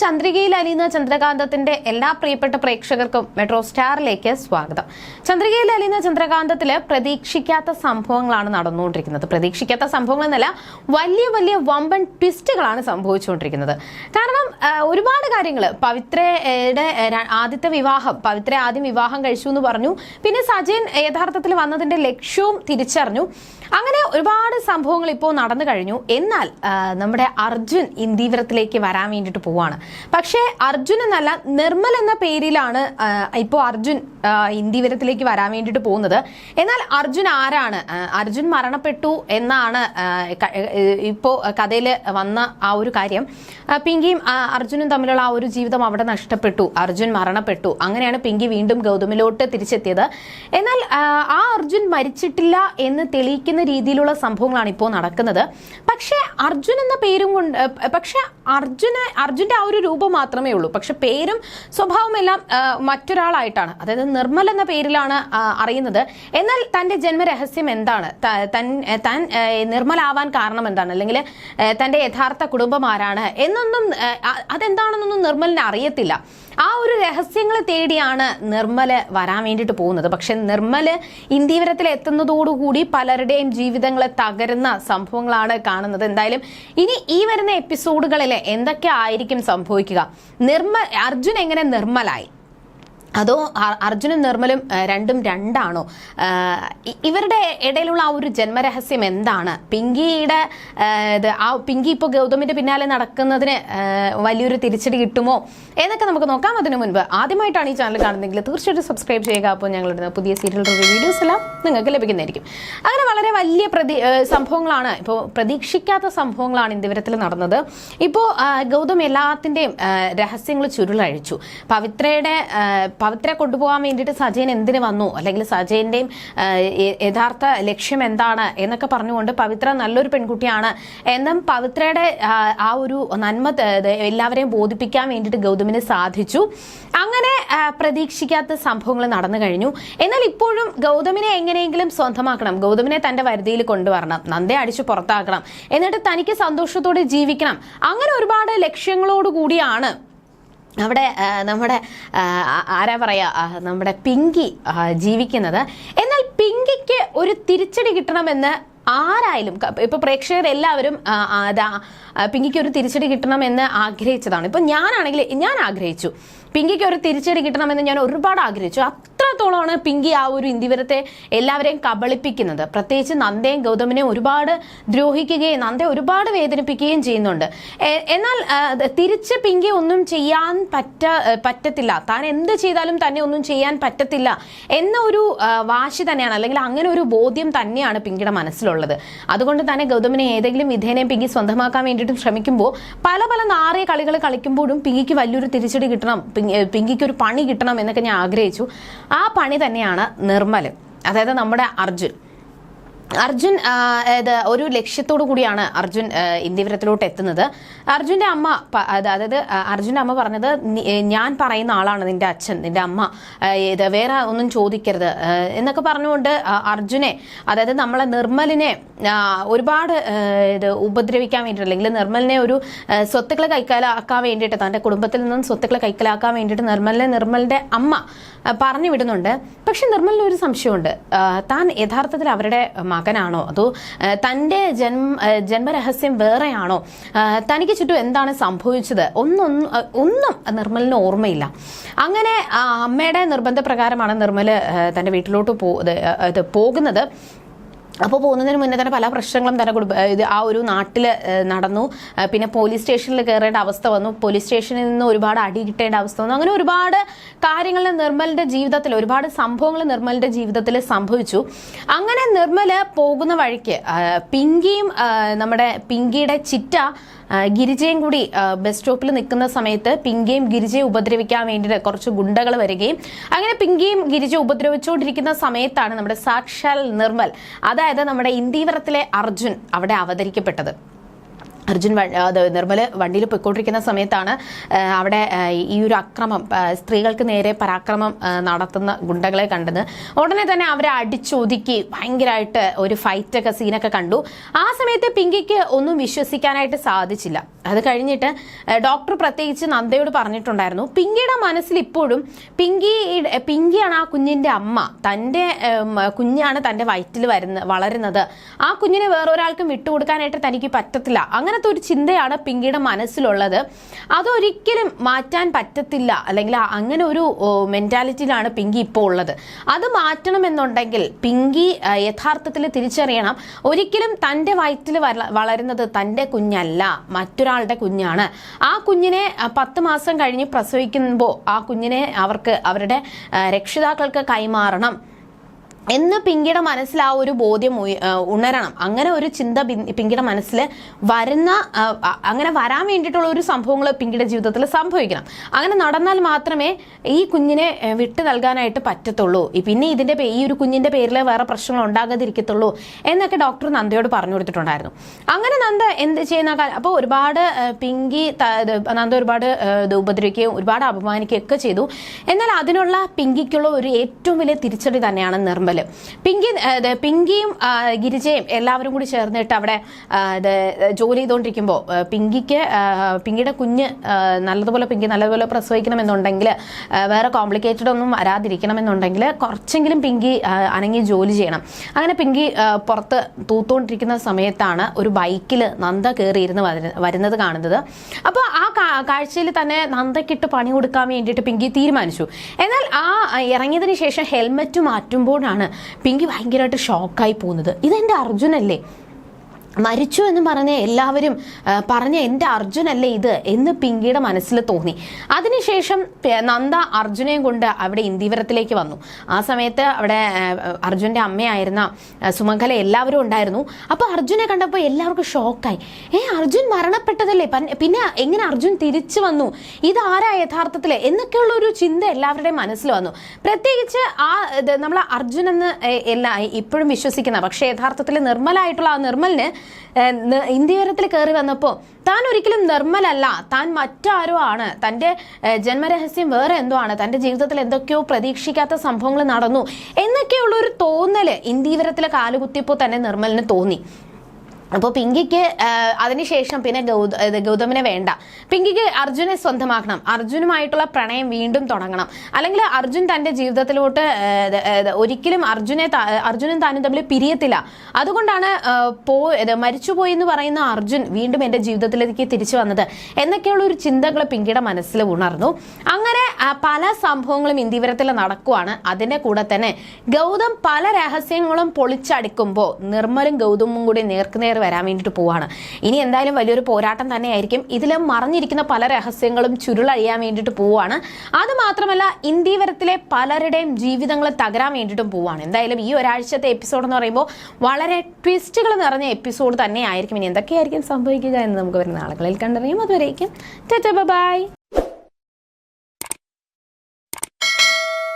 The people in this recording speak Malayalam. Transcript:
ചന്ദ്രികയിൽ അലിയുന്ന ചന്ദ്രകാന്തത്തിന്റെ എല്ലാ പ്രിയപ്പെട്ട പ്രേക്ഷകർക്കും മെട്രോ സ്റ്റാറിലേക്ക് സ്വാഗതം. ചന്ദ്രികയിൽ അലിയുന്ന ചന്ദ്രകാന്തത്തിൽ പ്രതീക്ഷിക്കാത്ത സംഭവങ്ങളാണ് നടന്നുകൊണ്ടിരിക്കുന്നത്. പ്രതീക്ഷിക്കാത്ത സംഭവങ്ങൾ എന്നല്ല വലിയ വലിയ വമ്പൻ ട്വിസ്റ്റുകളാണ് സംഭവിച്ചുകൊണ്ടിരിക്കുന്നത്. കാരണം ഒരുപാട് കാര്യങ്ങൾ പവിത്രയുടെ ആദ്യത്തെ വിവാഹം പവിത്ര ആദ്യം വിവാഹം കഴിച്ചു എന്ന് പറഞ്ഞു. പിന്നെ സജയൻ യഥാർത്ഥത്തിൽ വന്നതിന്റെ ലക്ഷ്യവും തിരിച്ചറിഞ്ഞു. അങ്ങനെ ഒരുപാട് സംഭവങ്ങൾ ഇപ്പോൾ നടന്നു കഴിഞ്ഞു. എന്നാൽ നമ്മുടെ അർജുൻ ഇന്ദീവരത്തിലേക്ക് വരാൻ വേണ്ടിയിട്ട് പോവാണ്. പക്ഷേ അർജുൻ എന്നല്ല നിർമ്മൽ എന്ന പേരിലാണ് ഇപ്പോൾ അർജുൻ ആ, ഇന്ദീവരത്തിലേക്ക് വരാൻ വേണ്ടിയിട്ട് പോകുന്നത്. എന്നാൽ അർജുൻ ആരാണ്? അർജുൻ മരണപ്പെട്ടു എന്നാണ് ഇപ്പോൾ കഥയിൽ വന്ന ആ ഒരു കാര്യം. പിങ്കിയും അർജുനും തമ്മിലുള്ള ആ ഒരു ജീവിതം അവിടെ നഷ്ടപ്പെട്ടു. അർജുൻ മരണപ്പെട്ടു. അങ്ങനെയാണ് പിങ്കി വീണ്ടും ഗൗതമിലോട്ട് തിരിച്ചെത്തിയത്. എന്നാൽ ആ, അർജുൻ മരിച്ചിട്ടില്ല എന്ന് തെളിയിക്കുന്ന രീതിയിലുള്ള സംഭവങ്ങളാണ് ഇപ്പോൾ നടക്കുന്നത്. പക്ഷേ അർജുൻ എന്ന പേരും കൊണ്ട് പക്ഷേ അർജുന് അർജുന്റെ ആ ഒരു രൂപം മാത്രമേ ഉള്ളൂ. പക്ഷെ പേരും സ്വഭാവമെല്ലാം മറ്റൊരാളായിട്ടാണ്. അതായത് നിർമ്മൽ എന്ന പേരിലാണ് അറിയുന്നത്. എന്നാൽ തന്റെ ജന്മരഹസ്യം എന്താണ്? തൻ നിർമ്മലാവാൻ കാരണം എന്താണ്? അല്ലെങ്കിൽ തന്റെ യഥാർത്ഥ കുടുംബം ആരാണ്? എന്നൊന്നും അതെന്താണെന്നൊന്നും നിർമ്മലിന് അറിയത്തില്ല. ആ ഒരു രഹസ്യങ്ങൾ തേടിയാണ് നിർമ്മൽ വരാൻ വേണ്ടിയിട്ട് പോകുന്നത്. പക്ഷെ നിർമ്മൽ ഇന്ത്യവരത്തിൽ എത്തുന്നതോടുകൂടി പലരുടെയും ജീവിതങ്ങളെ തകരുന്ന സംഭവങ്ങളാണ് കാണുന്നത്. എന്തായാലും ഇനി ഈ വരുന്ന എപ്പിസോഡുകളിൽ എന്തൊക്കെ ആയിരിക്കും സംഭവിക്കുക? നിർമ്മ അർജുൻ എങ്ങനെ നിർമ്മലായി? അതോ അർജുനും നിർമ്മലും രണ്ടും രണ്ടാണോ? ഇവരുടെ ഇടയിലുള്ള ആ ഒരു ജന്മരഹസ്യം എന്താണ്? പിങ്കിയുടെ ഇത് ആ പിങ്കി ഇപ്പോൾ ഗൗതമിന്റെ പിന്നാലെ നടക്കുന്നതിന് വലിയൊരു തിരിച്ചടി കിട്ടുമോ? എന്നൊക്കെ നമുക്ക് നോക്കാം അതിനു മുൻപ്. ആദ്യമായിട്ടാണ് ഈ ചാനൽ കാണുന്നതെങ്കിൽ തീർച്ചയായിട്ടും സബ്സ്ക്രൈബ് ചെയ്യുക. അപ്പോൾ ഞങ്ങളുടെ പുതിയ സീരിയൽ റിവ്യൂ വീഡിയോസ് എല്ലാം നിങ്ങൾക്ക് ലഭിക്കുന്നതായിരിക്കും. അങ്ങനെ വളരെ വലിയ പ്രതി സംഭവങ്ങളാണ് ഇപ്പോൾ പ്രതീക്ഷിക്കാത്ത സംഭവങ്ങളാണ് ഇന്ത്യവരത്തിൽ നടന്നത്. ഇപ്പോൾ ഗൗതം എല്ലാത്തിന്റെയും രഹസ്യങ്ങൾ ചുരുളഴിച്ചു. പവിത്രയുടെ പവിത്ര കൊണ്ടുപോകാൻ വേണ്ടിയിട്ട് സജയൻ എന്തിനു വന്നു? അല്ലെങ്കിൽ സജയന്റെയും യഥാർത്ഥ ലക്ഷ്യം എന്താണ് എന്നൊക്കെ പറഞ്ഞുകൊണ്ട് പവിത്ര നല്ലൊരു പെൺകുട്ടിയാണ്. എന്നും പവിത്രയുടെ ആ, ഒരു നന്മ എല്ലാവരെയും ബോധിപ്പിക്കാൻ വേണ്ടിയിട്ട് ഗൗതമിന് സാധിച്ചു. അങ്ങനെ പ്രതീക്ഷിക്കാത്ത സംഭവങ്ങൾ നടന്നു കഴിഞ്ഞു. എന്നാൽ ഇപ്പോഴും ഗൗതമിനെ എങ്ങനെയെങ്കിലും സ്വന്തമാക്കണം. ഗൗതമിനെ തന്റെ വരുതിയിൽ കൊണ്ടുവരണം. നന്ദി അടിച്ചു പുറത്താക്കണം. എന്നിട്ട് തനിക്ക് സന്തോഷത്തോടെ ജീവിക്കണം. അങ്ങനെ ഒരുപാട് ലക്ഷ്യങ്ങളോട് കൂടിയാണ് അവിടെ നമ്മുടെ ആരാ പറയാ നമ്മുടെ പിങ്കി ജീവിക്കുന്നത്. എന്നാൽ പിങ്കിക്ക് ഒരു തിരിച്ചടി കിട്ടണമെന്ന് ആരായാലും ഇപ്പൊ ആ, പിങ്കിക്ക് ഒരു തിരിച്ചടി കിട്ടണമെന്ന് ആഗ്രഹിച്ചതാണ്. ഇപ്പൊ ഞാനാണെങ്കിൽ ഞാൻ ആഗ്രഹിച്ചു. പിങ്കിക്ക് ഒരു തിരിച്ചടി കിട്ടണമെന്ന് ഞാൻ ഒരുപാട് ആഗ്രഹിച്ചു. അത്രത്തോളമാണ് പിങ്കി ആ ഒരു ഇന്ദിവരത്തെ എല്ലാവരെയും കബളിപ്പിക്കുന്നത്. പ്രത്യേകിച്ച് നന്ദയും ഗൗതമിനെ ഒരുപാട് ദ്രോഹിക്കുകയും നന്ദയെ ഒരുപാട് വേദനിപ്പിക്കുകയും ചെയ്യുന്നുണ്ട്. എന്നാൽ തിരിച്ച് പിങ്കി ഒന്നും ചെയ്യാൻ പറ്റ പറ്റത്തില്ല. താൻ എന്ത് ചെയ്താലും തന്നെ ഒന്നും ചെയ്യാൻ പറ്റത്തില്ല എന്ന ഒരു വാശി തന്നെയാണ്. അല്ലെങ്കിൽ അങ്ങനെ ഒരു ബോധ്യം തന്നെയാണ് പിങ്കിയുടെ മനസ്സിലുള്ളത്. അതുകൊണ്ട് തന്നെ ഗൗതമിനെ ഏതെങ്കിലും വിധേനയും പിങ്കി സ്വന്തമാക്കാൻ വേണ്ടിയിട്ട് ശ്രമിക്കുമ്പോൾ പല പല നാറിയ കളികൾ കളിക്കുമ്പോഴും പിങ്കിക്ക് വലിയൊരു തിരിച്ചടി കിട്ടണം. പിങ്കിക്ക് ഒരു പണി കിട്ടണം എന്നൊക്കെ ഞാൻ ആഗ്രഹിച്ചു. ആ പണി തന്നെയാണ് നിർമ്മൽ അതായത് നമ്മുടെ അർജുൻ. അർജുൻ അതായത് ഒരു ലക്ഷ്യത്തോടു കൂടിയാണ് അർജുൻ ഇന്ത്യവരത്തിലോട്ട് എത്തുന്നത്. അർജുന്റെ അമ്മ അതായത് അർജുന്റെ അമ്മ പറഞ്ഞത് ഞാൻ പറയുന്ന ആളാണ് നിന്റെ അച്ഛൻ നിന്റെ അമ്മ ഇത് വേറെ ഒന്നും ചോദിക്കരുത്. എന്നൊക്കെ പറഞ്ഞുകൊണ്ട് അർജുനെ അതായത് നമ്മളെ നിർമ്മലിനെ ഒരുപാട് ഇത് ഉപദ്രവിക്കാൻ വേണ്ടിയിട്ട് അല്ലെങ്കിൽ നിർമ്മലിനെ ഒരു സ്വത്തുക്കളെ കൈക്കലാക്കാൻ വേണ്ടിയിട്ട് തന്റെ കുടുംബത്തിൽ നിന്നും സ്വത്തുക്കളെ കൈക്കലാക്കാൻ വേണ്ടിയിട്ട് നിർമ്മലിനെ നിർമ്മലിന്റെ അമ്മ പറഞ്ഞു വിടുന്നുണ്ട്. പക്ഷെ നിർമ്മലിന് ഒരു സംശയമുണ്ട്. താൻ യഥാർത്ഥത്തിൽ അവരുടെ മകനാണോ? അതോ തന്റെ ജന്മ ജന്മരഹസ്യം വേറെയാണോ? തനിക്ക് ചുറ്റും എന്താണ് സംഭവിച്ചത്? ഒന്നൊന്നും ഒന്നും നിർമ്മലിന് ഓർമ്മയില്ല. അങ്ങനെ അമ്മയുടെ നിർബന്ധപ്രകാരമാണ് നിർമ്മൽ തന്റെ വീട്ടിലോട്ട് പോ പോകുന്നത്. അപ്പോൾ പോകുന്നതിന് മുന്നേ തന്നെ പല പ്രശ്നങ്ങളും തന്നെ കുടുംബ ഇത് ആ ഒരു നാട്ടിൽ നടന്നു. പിന്നെ പോലീസ് സ്റ്റേഷനിൽ കയറേണ്ട അവസ്ഥ വന്നു. പോലീസ് സ്റ്റേഷനിൽ നിന്ന് ഒരുപാട് അടി കിട്ടേണ്ട അവസ്ഥ വന്നു. അങ്ങനെ ഒരുപാട് കാര്യങ്ങൾ നിർമ്മലിന്റെ ജീവിതത്തിൽ ഒരുപാട് സംഭവങ്ങൾ നിർമ്മലിന്റെ ജീവിതത്തിൽ സംഭവിച്ചു. അങ്ങനെ നിർമ്മൽ പോകുന്ന വഴിക്ക് പിങ്കിയും നമ്മുടെ പിങ്കിയുടെ ചിറ്റ ഗിരിജയും കൂടി ബസ് സ്റ്റോപ്പിൽ നിൽക്കുന്ന സമയത്ത് പിങ്കയും ഗിരിജയെ ഉപദ്രവിക്കാൻ വേണ്ടിയിട്ട് കുറച്ച് ഗുണ്ടകൾ വരികയും അങ്ങനെ പിങ്കയും ഗിരിജ ഉപദ്രവിച്ചുകൊണ്ടിരിക്കുന്ന സമയത്താണ് നമ്മുടെ സാക്ഷാൽ നിർമ്മൽ അതായത് നമ്മുടെ ഇന്ദീവരത്തിലെ അർജുൻ അവിടെ അവതരിക്കപ്പെട്ടത്. അർജുൻ അത് നിർമ്മൽ വണ്ടിയിൽ പോയിക്കൊണ്ടിരിക്കുന്ന സമയത്താണ് അവിടെ ഈ ഒരു അക്രമം സ്ത്രീകൾക്ക് നേരെ പരാക്രമം നടത്തുന്ന ഗുണ്ടകളെ കണ്ടത്. ഉടനെ തന്നെ അവരെ അടിച്ചൊതുക്കി ഭയങ്കരമായിട്ട് ഒരു ഫൈറ്റൊക്കെ സീനൊക്കെ കണ്ടു. ആ സമയത്ത് പിങ്കിക്ക് ഒന്നും വിശ്വസിക്കാനായിട്ട് സാധിച്ചില്ല. അത് കഴിഞ്ഞിട്ട് ഡോക്ടർ പ്രത്യേകിച്ച് നന്ദയോട് പറഞ്ഞിട്ടുണ്ടായിരുന്നു. പിങ്കിയുടെ മനസ്സിൽ ഇപ്പോഴും പിങ്കി പിങ്കിയാണ് ആ കുഞ്ഞിന്റെ അമ്മ. തന്റെ കുഞ്ഞാണ് തന്റെ വയറ്റിൽ വരുന്ന വളരുന്നത്. ആ കുഞ്ഞിനെ വേറൊരാൾക്കും വിട്ടുകൊടുക്കാനായിട്ട് തനിക്ക് പറ്റത്തില്ല. അങ്ങനത്തെ ഒരു ചിന്തയാണ് പിങ്കിയുടെ മനസ്സിലുള്ളത്. അതൊരിക്കലും മാറ്റാൻ പറ്റത്തില്ല. അല്ലെങ്കിൽ അങ്ങനെ ഒരു മെന്റാലിറ്റിയിലാണ് പിങ്കി ഇപ്പോൾ ഉള്ളത്. അത് മാറ്റണമെന്നുണ്ടെങ്കിൽ പിങ്കി യഥാർത്ഥത്തിൽ തിരിച്ചറിയണം. ഒരിക്കലും തന്റെ വയറ്റിൽ വളരുന്നത് തന്റെ കുഞ്ഞല്ല. മറ്റൊരാളുടെ കുഞ്ഞാണ്. ആ കുഞ്ഞിനെ പത്ത് മാസം കഴിഞ്ഞ് പ്രസവിക്കുമ്പോൾ ആ കുഞ്ഞിനെ അവർക്ക് അവരുടെ രക്ഷിതാക്കൾക്ക് കൈമാറണം. എന്ന് പിങ്കിയുടെ മനസ്സിൽ ആ ഒരു ബോധ്യം ഉണരണം. അങ്ങനെ ഒരു ചിന്ത പിങ്കിയുടെ മനസ്സിൽ വരുന്ന അങ്ങനെ വരാൻ വേണ്ടിയിട്ടുള്ള ഒരു സംഭവങ്ങൾ പിങ്കിയുടെ ജീവിതത്തിൽ സംഭവിക്കണം. അങ്ങനെ നടന്നാൽ മാത്രമേ ഈ കുഞ്ഞിനെ വിട്ടു നൽകാനായിട്ട് പറ്റത്തുള്ളൂ. പിന്നെ ഇതിന്റെ ഈ ഒരു കുഞ്ഞിന്റെ പേരിൽ വേറെ പ്രശ്നങ്ങൾ ഉണ്ടാകാതിരിക്കത്തുള്ളൂ എന്നൊക്കെ ഡോക്ടർ നന്ദയോട് പറഞ്ഞു കൊടുത്തിട്ടുണ്ടായിരുന്നു. അങ്ങനെ നന്ദ എന്ത് ചെയ്യുന്ന കാലം അപ്പോൾ ഒരുപാട് പിങ്കി നന്ദ ഒരുപാട് ഉപദ്രവിക്കുകയും ഒരുപാട് അപമാനിക്കുകയും ഒക്കെ ചെയ്തു. എന്നാൽ അതിനുള്ള പിങ്കിക്കുള്ള ഒരു ഏറ്റവും വലിയ തിരിച്ചടി തന്നെയാണ് നിർമ്മൽ പിങ്കി പിങ്കിയും ഗിരിജയും എല്ലാവരും കൂടി ചേർന്നിട്ട് അവിടെ ജോലി ചെയ്തുകൊണ്ടിരിക്കുമ്പോൾ പിങ്കിക്ക് പിങ്കിയുടെ കുഞ്ഞ് നല്ലതുപോലെ പിങ്കി നല്ലതുപോലെ പ്രസവിക്കണമെന്നുണ്ടെങ്കിൽ വേറെ കോംപ്ലിക്കേറ്റഡ് ഒന്നും വരാതിരിക്കണമെന്നുണ്ടെങ്കിൽ കുറച്ചെങ്കിലും പിങ്കി അനങ്ങി ജോലി ചെയ്യണം. അങ്ങനെ പിങ്കി പുറത്ത് തൂത്തുകൊണ്ടിരിക്കുന്ന സമയത്താണ് ഒരു ബൈക്കിൽ നന്ദ കയറിയിരുന്ന് വരുന്ന- വരുന്നത് കാണുന്നത്. അപ്പോൾ ആ കാഴ്ചയിൽ തന്നെ നന്ദക്കിട്ട് പണി കൊടുക്കാൻ വേണ്ടിയിട്ട് പിങ്കി തീരുമാനിച്ചു. എന്നാൽ ആ ഇറങ്ങിയതിന് ശേഷം ഹെൽമറ്റ് മാറ്റുമ്പോഴാണ് പിങ്കി ഭയങ്കരമായിട്ട് ഷോക്കായി പോകുന്നത്. ഇതെന്റെ അർജുനല്ലേ? മരിച്ചു എന്ന് പറഞ്ഞ എല്ലാവരും പറഞ്ഞ എന്റെ അർജുനല്ലേ ഇത് എന്ന് പിങ്കിയുടെ മനസ്സിൽ തോന്നി. അതിനുശേഷം നന്ദ അർജുനെയും കൊണ്ട് അവിടെ ഇന്ദിവരത്തിലേക്ക് വന്നു. ആ സമയത്ത് അവിടെ അർജുന്റെ അമ്മയായിരുന്ന സുമംഗല എല്ലാവരും ഉണ്ടായിരുന്നു. അപ്പോൾ അർജുനെ കണ്ടപ്പോൾ എല്ലാവർക്കും ഷോക്കായി. ഏ അർജുൻ മരണപ്പെട്ടതല്ലേ? പിന്നെ എങ്ങനെ അർജുൻ തിരിച്ചു വന്നു? ഇത് ഇതാരാ യഥാർത്ഥത്തിൽ എന്നൊക്കെയുള്ള ഒരു ചിന്ത എല്ലാവരുടെയും മനസ്സിൽ വന്നു. പ്രത്യേകിച്ച് ആ നമ്മൾ അർജുൻ എന്ന് എല്ലാ ഇപ്പോഴും വിശ്വസിക്കുന്ന പക്ഷേ യഥാർത്ഥത്തിൽ നിർമ്മലായിട്ടുള്ള ആ നിർമ്മലിന് ഇന്ത്യവരത്തിൽ കയറി വന്നപ്പോൾ താൻ ഒരിക്കലും നിർമ്മലല്ല. താൻ മറ്റാരോ ആണ്. തന്റെ ജന്മരഹസ്യം വേറെ എന്തോ ആണ്. തന്റെ ജീവിതത്തിൽ എന്തൊക്കെയോ പ്രതീക്ഷിക്കാത്ത സംഭവങ്ങൾ നടന്നു. എന്നൊക്കെയുള്ള ഒരു തോന്നൽ ഇന്ത്യവരത്തിലെ കാലുകുത്തിയപ്പോൾ തന്നെ നിർമ്മലിന് തോന്നി. അപ്പോൾ പിങ്കിക്ക് അതിനുശേഷം പിന്നെ ഗൗത ഗൗതമിനെ വേണ്ട. പിങ്കിക്ക് അർജുനെ സ്വന്തമാക്കണം. അർജുനുമായിട്ടുള്ള പ്രണയം വീണ്ടും തുടങ്ങണം. അല്ലെങ്കിൽ അർജുൻ തന്റെ ജീവിതത്തിലോട്ട് ഒരിക്കലും അർജുനെ അർജുനും താനും തമ്മിൽ പിരിയത്തില്ല. അതുകൊണ്ടാണ് പോ മരിച്ചുപോയി എന്ന് പറയുന്ന അർജുൻ വീണ്ടും എന്റെ ജീവിതത്തിലേക്ക് തിരിച്ചു വന്നത് എന്നൊക്കെയുള്ള ഒരു ചിന്തകൾ പിങ്കിയുടെ മനസ്സിൽ ഉണർന്നു. അങ്ങനെ പല സംഭവങ്ങളും ഇന്ത്യവരത്തിൽ നടക്കുവാണ്. അതിന്റെ കൂടെ തന്നെ ഗൗതം പല രഹസ്യങ്ങളും പൊളിച്ചടുക്കുമ്പോൾ നിർമ്മലും ഗൗതമും കൂടി നേർക്കുനേർ വരാൻ വേണ്ടിയിട്ട് പോവാണ്. ഇനി എന്തായാലും വലിയൊരു പോരാട്ടം തന്നെയായിരിക്കും. ഇതിൽ മറിഞ്ഞിരിക്കുന്ന പല രഹസ്യങ്ങളും ചുരുളഴിയാൻ വേണ്ടിയിട്ട് പോവാണ്. അത് മാത്രമല്ല ഇന്ത്യവരത്തിലെ പലരുടെയും ജീവിതങ്ങൾ തകരാൻ വേണ്ടിയിട്ടും പോവാണ്. എന്തായാലും ഈ ഒരാഴ്ചത്തെ എപ്പിസോഡ് എന്ന് പറയുമ്പോൾ വളരെ ട്വിസ്റ്റുകൾ നിറഞ്ഞ എപ്പിസോഡ് തന്നെയായിരിക്കും. ഇനി എന്തൊക്കെയായിരിക്കും സംഭവിക്കുക എന്ന് നമുക്ക് വരുന്ന ആളുകളിൽ കണ്ടറിയും. അതുവരേക്കും ബൈ.